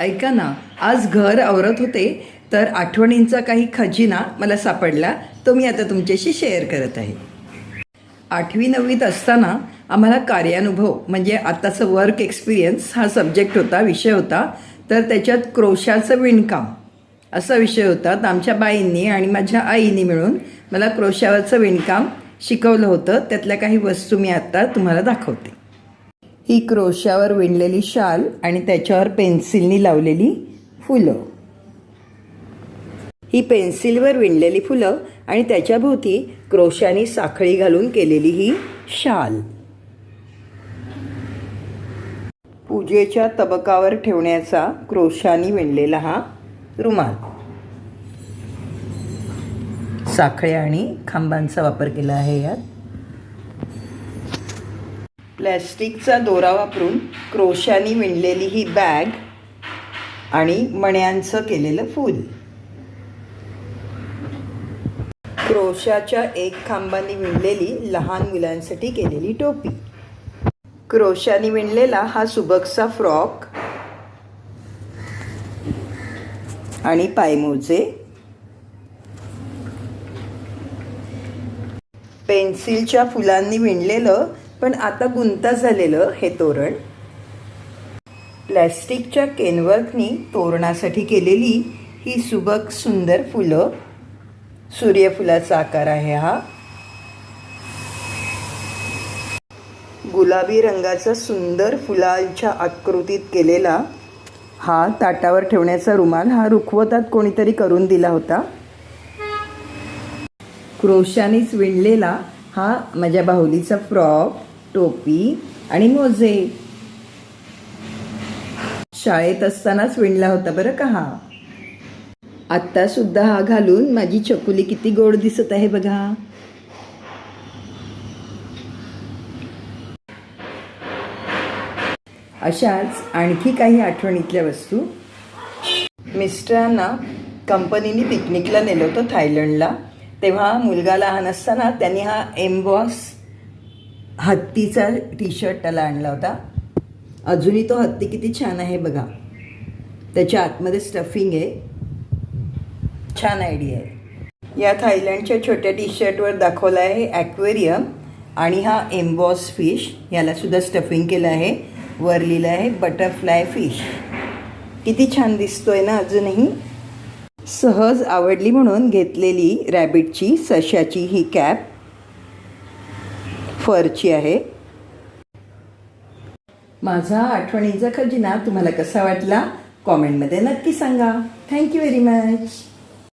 ऐका ना आज घर आवरत होते तर आठवणींचा काही खजिना मला सापडला तो मी आता तुमच्याशी शेअर करत आहे. आठवी नववीत असताना आम्हाला कार्यानुभव म्हणजे आत्ताचं वर्क एक्सपिरियन्स हा सब्जेक्ट होता विषय होता तर त्याच्यात क्रोशाचं विणकाम असा विषय होता. तर आमच्या बाईंनी आणि माझ्या आईने मिळून मला क्रोशावरचं विणकाम शिकवलं होतं. त्यातल्या काही वस्तू मी आत्ता तुम्हाला दाखवते. ही क्रोशावर विणलेली शाल आणि त्याच्यावर पेन्सिलनी लावलेली फुलं. ही पेन्सिलवर विणलेली फुलं आणि त्याच्याभोवती क्रोशानी साखळी घालून केलेली ही शाल. पूजेच्या तबकावर ठेवण्याचा क्रोशानी विणलेला हा रुमाल. साखळ्या आणि खांबांचा वापर केला आहे यात. प्लॅस्टिकचा दोरा वापरून क्रोशानी विणलेली ही बॅग आणि मण्यांचं केलेलं फूल. क्रोशाच्या एक खांबाने विणलेली लहान मुलांसाठी केलेली टोपी. क्रोशाने विणलेला हा सुबकचा फ्रॉक आणि पायमोजे. पेन्सिलच्या फुलांनी विणलेलं पण आता गुंता झालेलं हे तोरण. प्लॅस्टिकच्या केनवर्कनी तोरणासाठी केलेली ही सुबक सुंदर फुलं. सूर्यफुलाचा आकार आहे हा. गुलाबी रंगाचा सुंदर फुलांच्या आकृतीत केलेला हा ताटावर ठेवण्याचा रुमाल हा रुखवतात कोणीतरी करून दिला होता. क्रोशानीच विणलेला हा माझ्या बाहुलीचा फ्रॉक. टोपी आणि मोजे. शाळेत असतानाच विणला होता बरं का हा? आत्ता सुद्धा हा घालून माझी चकुली किती गोड दिसत आहे बघा. अशाच आणखी काही आठवणीतल्या वस्तू. मिस्टरांना कंपनीने पिकनिकला नेलं होतं थायलंडला. तेव्हा मुलगा लहान असताना त्यांनी हा एम्बॉस हत्तीचा टी शर्ट त्याला आणला होता. अजूनही तो हत्ती किती छान आहे बघा. त्याच्या आतमध्ये स्टफिंग आहे. छान आयडिया आहे. या थायलंडच्या छोट्या टी शर्टवर दाखवला आहे ॲक्वेरियम आणि हा एम्बॉस फिश यालासुद्धा स्टफिंग केलं आहे. वर लिहिलं आहे बटरफ्लाय फिश किती छान दिसतोय ना अजूनही. सहज आवडली म्हणून घेतलेली रॅबिटची सशाची ही कॅप फरची आहे. माझा आठवणीचा खजिना तुम्हाला कसा वाटला? कॉमेंटमध्ये नक्की सांगा. Thank you very much